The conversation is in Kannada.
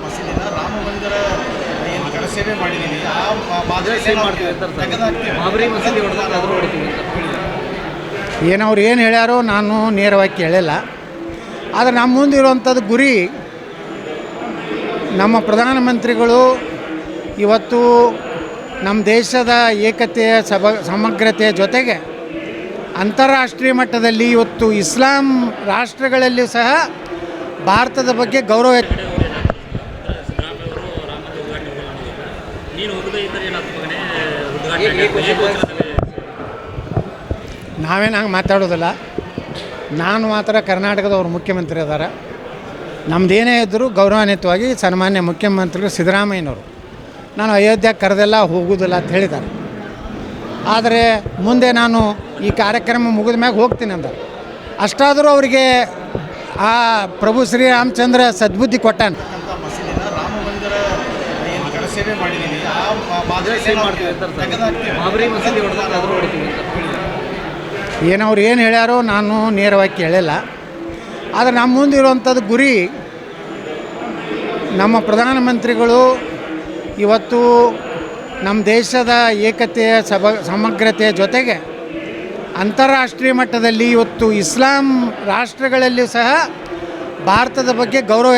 ಮಸೀದಿನ ರಾಮ ಮಂದಿರ ಏನು ಕರಸೇವೆ ಮಾಡಿದ್ದೀವಿ ಆ ಮಾದರಿ ಸೇವ್ ಮಾಡ್ತೀವಿ ಅಂತ ತೆಗೆದಾಕ್ತೀವಿ. ಬಾಬರಿ ಮಸೀದಿ ಹೊಡೆದಾಗ ಅದ್ರ ಹೊಡಿತೀವಿ ಅಂತ ಏನವ್ರು ಏನು ಹೇಳ್ಯಾರೋ ನಾನು ನೇರವಾಗಿ ಕೇಳಿಲ್ಲ. ಆದರೆ ನಮ್ಮ ಮುಂದಿರುವಂಥದ್ದು ಗುರಿ ನಮ್ಮ ಪ್ರಧಾನಮಂತ್ರಿಗಳು ಇವತ್ತು ನಮ್ಮ ದೇಶದ ಏಕತೆಯ ಸಬ ಸಮಗ್ರತೆಯ ಜೊತೆಗೆ ಅಂತಾರಾಷ್ಟ್ರೀಯ ಮಟ್ಟದಲ್ಲಿ ಇವತ್ತು ಇಸ್ಲಾಂ ರಾಷ್ಟ್ರಗಳಲ್ಲಿಯೂ ಸಹ ಭಾರತದ ಬಗ್ಗೆ ಗೌರವ ಎತ್- ನೀನು ಹೋಗದೇ ಇದ್ದರೆ ಏನಾಗ್ತದೆ ಮಗನೇ ಈ- ಈ question ನಾವೇನು ಹಂಗೆ ಮಾತಾಡೋದಿಲ್ಲ. ನಾನು ಮಾತ್ರ ಕರ್ನಾಟಕದವ್ರು ಮುಖ್ಯಮಂತ್ರಿ ಅದಾರ ನಮ್ಮದೇನೇ ಇದ್ದರೂ ಗೌರವಾನ್ವಿತವಾಗಿ ಸನ್ಮಾನ್ಯ ಮುಖ್ಯಮಂತ್ರಿಗಳು ಸಿದ್ದರಾಮಯ್ಯನವರು. ನಾನು ಅಯೋಧ್ಯೆ ಕರೆದೆಲ್ಲ ಹೋಗುವುದಿಲ್ಲ ಅಂತ ಹೇಳಿದ್ದಾರೆ. ಆದರೆ ಮುಂದೆ ನಾನು ಈ ಕಾರ್ಯಕ್ರಮ ಮುಗಿದ ಮ್ಯಾಗ ಹೋಗ್ತೀನಿ ಅಂದ ಅಷ್ಟಾದರೂ ಅವರಿಗೆ ಆ ಪ್ರಭು ಶ್ರೀರಾಮಚಂದ್ರ ಸದ್ಬುದ್ಧಿ ಕೊಟ್ಟಾನ ಅಂತ ಮಸೀದಿನ ರಾಮ ಮಂದಿರ ಏನು ಮಾಡಿದ್ದೀನಿ. ಆ ಮಾದರಿ ಸೇವೆ ಮಾಡ್ತೀವಿ ಅಂತ. ಬಾಬರಿ ಮಸೀದಿ ಹೊಡೆದಾಗ ಅದ್ರ ಹೊಡಿತೀವಿ ಅಂತ ಏನವ್ರು ಏನು ಹೇಳ್ಯಾರೋ ನಾನು ನೇರವಾಗಿ ಕೇಳಿಲ್ಲ. ಆದರೆ ನಮ್ಮ ಮುಂದಿರುವಂಥದ್ದು ಗುರಿ ನಮ್ಮ ಪ್ರಧಾನಮಂತ್ರಿಗಳು ಇವತ್ತು ನಮ್ಮ ದೇಶದ ಏಕತೆಯ ಸಬ ಸಮಗ್ರತೆಯ ಜೊತೆಗೆ ಅಂತಾರಾಷ್ಟ್ರೀಯ ಮಟ್ಟದಲ್ಲಿ ಇವತ್ತು ಇಸ್ಲಾಂ ರಾಷ್ಟ್ರಗಳಲ್ಲಿಯೂ ಸಹ ಭಾರತದ ಬಗ್ಗೆ ಗೌರವ